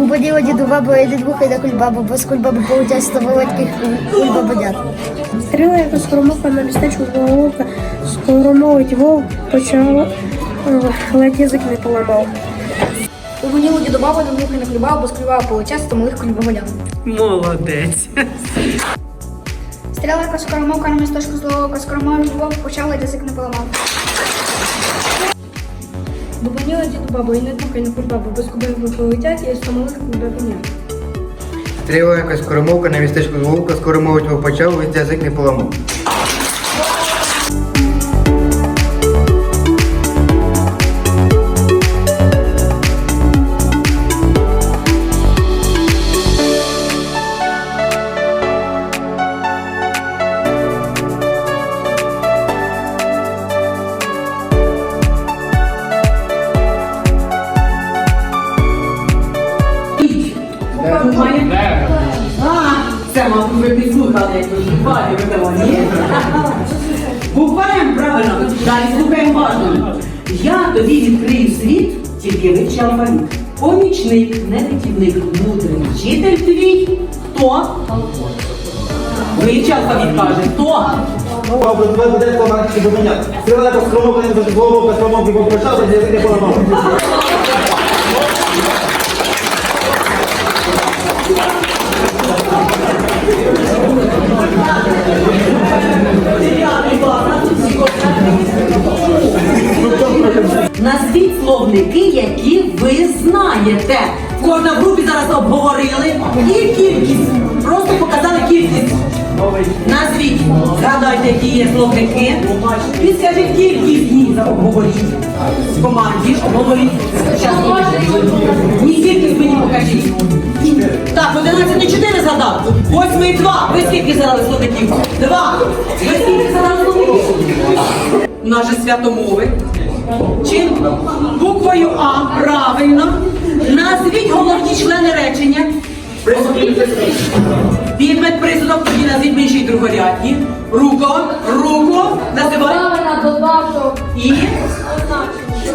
Будила діду бабу, і дід вухай на кульбабу, бо з кульбаби получать стоволодьких кульбабодят. Стріла якось скоромовка на містечку зголовка, скоромовить вовк, почала, ледь язик не поламав. Угоніло діду бабу, на мухи не клював, бо склював получасть, тому їх клюваголяв. Молодець. Стріла якась скоромовка на місточку злого, скоромовить вовк, почав, ледь язик не поламав. Бубаніла діду бабу, і не тухай на кульбабу, бо скубив полетять, і стомолика кульбабиня. Стріла якась скоромовка на містечку з вовка, скоромовить його почав, від язик не поламав. Це, мабуть, ви підслухали, як ви бабі видавали, ні? Буквально правильно, далі слухаємо уважно. Я тобі відкрию світ, тільки вивчи алфавіт. Помічник, недитівник, мудрий вчитель твій. Хто? Вивчи алфавіт, каже. Хто? Бабу, два буде помагати до мене. Стріла якось скоромовка не дуже голову, скоромовки попрощався, від язик не поламав. Назвіть словники, які ви знаєте. В кожній групі зараз обговорили і кількість. Просто показали кількість. Назвіть, згадайте, які є словники. І скажіть кількість їх обговоріть. В команді обговоріть. 4 згадав. 8 і 2. Ви скільки згадали словників? Два. Ви скільки згадали словників? У нас же свято мови. Чим? Буквою А правильно. Назвіть головні члени речення. Підмет присудок, тоді назвіть менші другорядні. Руко, руко, називай. І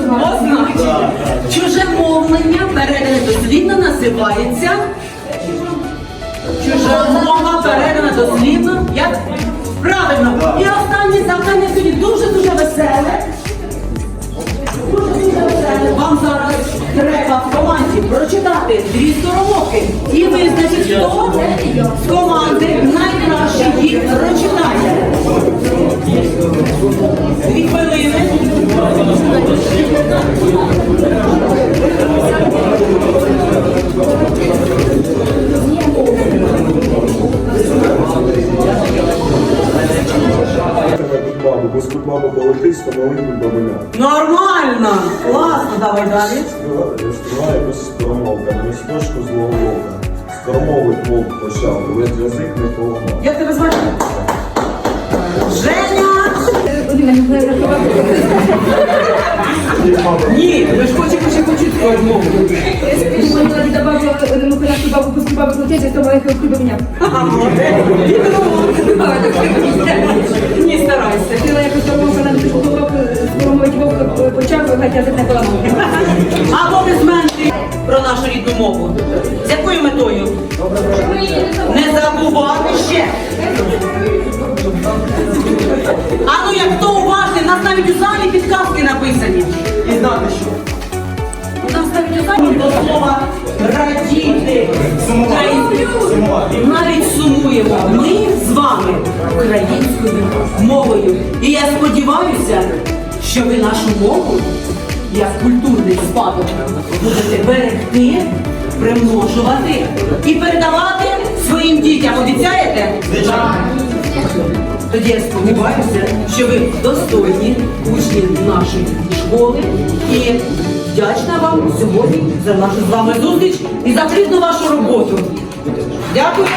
означення. Чуже мовлення передане дослівно називається. Чужа мова передана дослівно. Як? Правильно. І останнє завдання сьогодні дуже-дуже веселе. Дуже-дуже веселе. Вам зараз треба в команді прочитати дві скоромовки і визначити, хто з команди найкраще їх прочитає. Дві хвилини. Становить кульбабиня. Нормально. Класно, давай далі. Стрілає без скоромовка, на місточку злого вовка. Скоромовить вовк почав, ледь язик не поламав. Як тебе звати? Женя! Ні, ви ж хочете ще почути мову. Угоніло діду бабу, на мухи вовк, язик не без менше про нашу рідну мову. З якою метою? Не забувати ще. А ну як хто уважний, у нас навіть у залі підказки написані. І знати що? У нас навіть у залі до слова радіти. Українською. Навіть сумуємо. Ми з вами українською мовою. І я сподіваюся, що ви нашу мову як культурний спадок будете берегти, примножувати і передавати своїм дітям. Обіцяєте? Звичайно. Тоді я сподіваюся, що ви достойні учні нашої школи і вдячна вам сьогодні за нашу з вами зустріч і за плідну вашу роботу. Дякую.